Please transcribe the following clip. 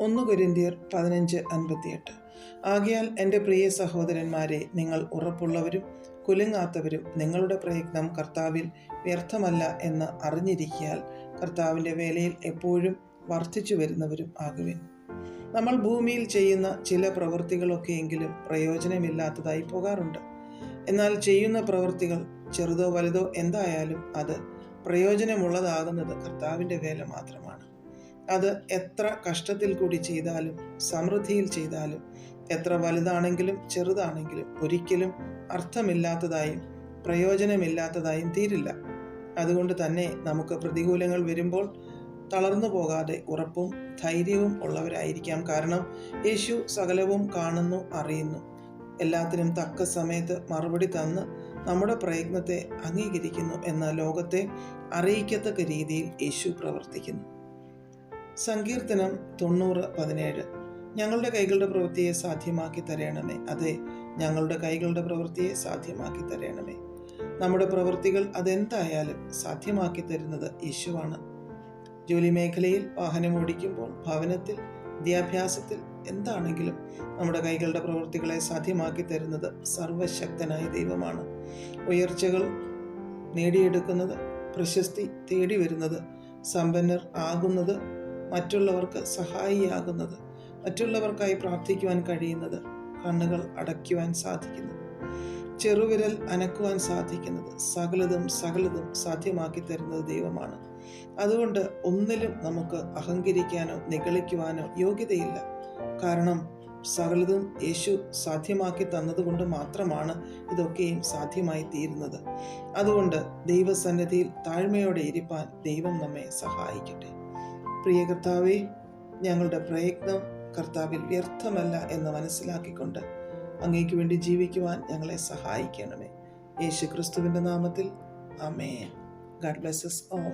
ഒന്ന് കുരിന്തിയർ പതിനഞ്ച് അൻപത്തിയെട്ട്. ആകയാൽ എന്റെ പ്രിയ സഹോദരന്മാരെ നിങ്ങൾ ഉറപ്പുള്ളവരും കുലുങ്ങാത്തവരും നിങ്ങളുടെ പ്രയത്നം കർത്താവിൽ വ്യർത്ഥമല്ല എന്ന് അറിഞ്ഞിരിക്കിയാൽ കർത്താവിന്റെ വേലയിൽ എപ്പോഴും വർദ്ധിച്ചു വരുന്നവരും ആകുവിൻ. നമ്മൾ ഭൂമിയിൽ ചെയ്യുന്ന ചില പ്രവൃത്തികളൊക്കെയെങ്കിലും പ്രയോജനമില്ലാത്തതായി പോകാറുണ്ട്. എന്നാൽ ചെയ്യുന്ന പ്രവൃത്തികൾ ചെറുതോ വലുതോ എന്തായാലും അത് പ്രയോജനമുള്ളതാകുന്നത് കർത്താവിന്റെ വേല മാത്രമാണ് അത് എത്ര കഷ്ടത്തിൽ കൂടി ചെയ്താലും സമൃദ്ധിയിൽ ചെയ്താലും എത്ര വലുതാണെങ്കിലും ചെറുതാണെങ്കിലും ഒരിക്കലും അർത്ഥമില്ലാത്തതായും പ്രയോജനമില്ലാത്തതായും തീരില്ല. അതുകൊണ്ട് തന്നെ നമുക്ക് പ്രതികൂലങ്ങൾ വരുമ്പോൾ തളർന്നു പോകാതെ ഉറപ്പും ധൈര്യവും ഉള്ളവരായിരിക്കാം. കാരണം യേശു സകലവും കാണുന്നു അറിയുന്നു. എല്ലാത്തിനും തക്ക സമയത്ത് മറുപടി തന്ന് നമ്മുടെ പ്രയത്നത്തെ അംഗീകരിക്കുന്നു എന്ന ലോകത്തെ അറിയിക്കത്തക്ക രീതിയിൽ യേശു പ്രവർത്തിക്കുന്നു. സങ്കീർത്തനം തൊണ്ണൂറ് പതിനേഴ്. ഞങ്ങളുടെ കൈകളുടെ പ്രവൃത്തിയെ സാധ്യമാക്കി തരണമേ. അതെ ഞങ്ങളുടെ കൈകളുടെ പ്രവൃത്തിയെ സാധ്യമാക്കി തരണമേ. നമ്മുടെ പ്രവൃത്തികൾ അതെന്തായാലും സാധ്യമാക്കി തരുന്നത് യേശുവാണ്. ജോലി മേഖലയിൽ വാഹനം ഓടിക്കുമ്പോൾ ഭവനത്തിൽ വിദ്യാഭ്യാസത്തിൽ എന്താണെങ്കിലും നമ്മുടെ കൈകളുടെ പ്രവൃത്തികളെ സാധ്യമാക്കി തരുന്നത് സർവശക്തനായ ദൈവമാണ്. ഉയർച്ചകൾ നേടിയെടുക്കുന്നത് പ്രശസ്തി തേടി വരുന്നത് സമ്പന്നർ ആകുന്നത് മറ്റുള്ളവർക്ക് സഹായിയാകുന്നത് മറ്റുള്ളവർക്കായി പ്രാർത്ഥിക്കുവാൻ കഴിയുന്നത് കണ്ണുകൾ അടയ്ക്കുവാൻ സാധിക്കുന്നത് ചെറുവിരൽ അനക്കുവാൻ സാധിക്കുന്നത് സകലതും സകലതും സാധ്യമാക്കി തരുന്നത് ദൈവമാണ്. അതുകൊണ്ട് ഒന്നിലും നമുക്ക് അഹങ്കരിക്കാനോ നിഗളിക്കുവാനോ യോഗ്യതയില്ല. കാരണം സകലതും യേശു സാധ്യമാക്കി തന്നതുകൊണ്ട് മാത്രമാണ് ഇതൊക്കെയും സാധ്യമായി തീരുന്നത്. അതുകൊണ്ട് ദൈവസന്നിധിയിൽ താഴ്മയോടെ ഇരിപ്പാൻ ദൈവം നമ്മെ സഹായിക്കട്ടെ. പ്രിയ കർത്താവെ ഞങ്ങളുടെ പ്രയത്നം കർത്താവിൽ വ്യർത്ഥമല്ല എന്ന് മനസ്സിലാക്കിക്കൊണ്ട് അങ്ങേക്ക് വേണ്ടി ജീവിക്കുവാൻ ഞങ്ങളെ സഹായിക്കണമേ. യേശു ക്രിസ്തുവിന്റെ നാമത്തിൽ അമേ ഗാഡ് ബ്ലെസ്സസ് ഓൾ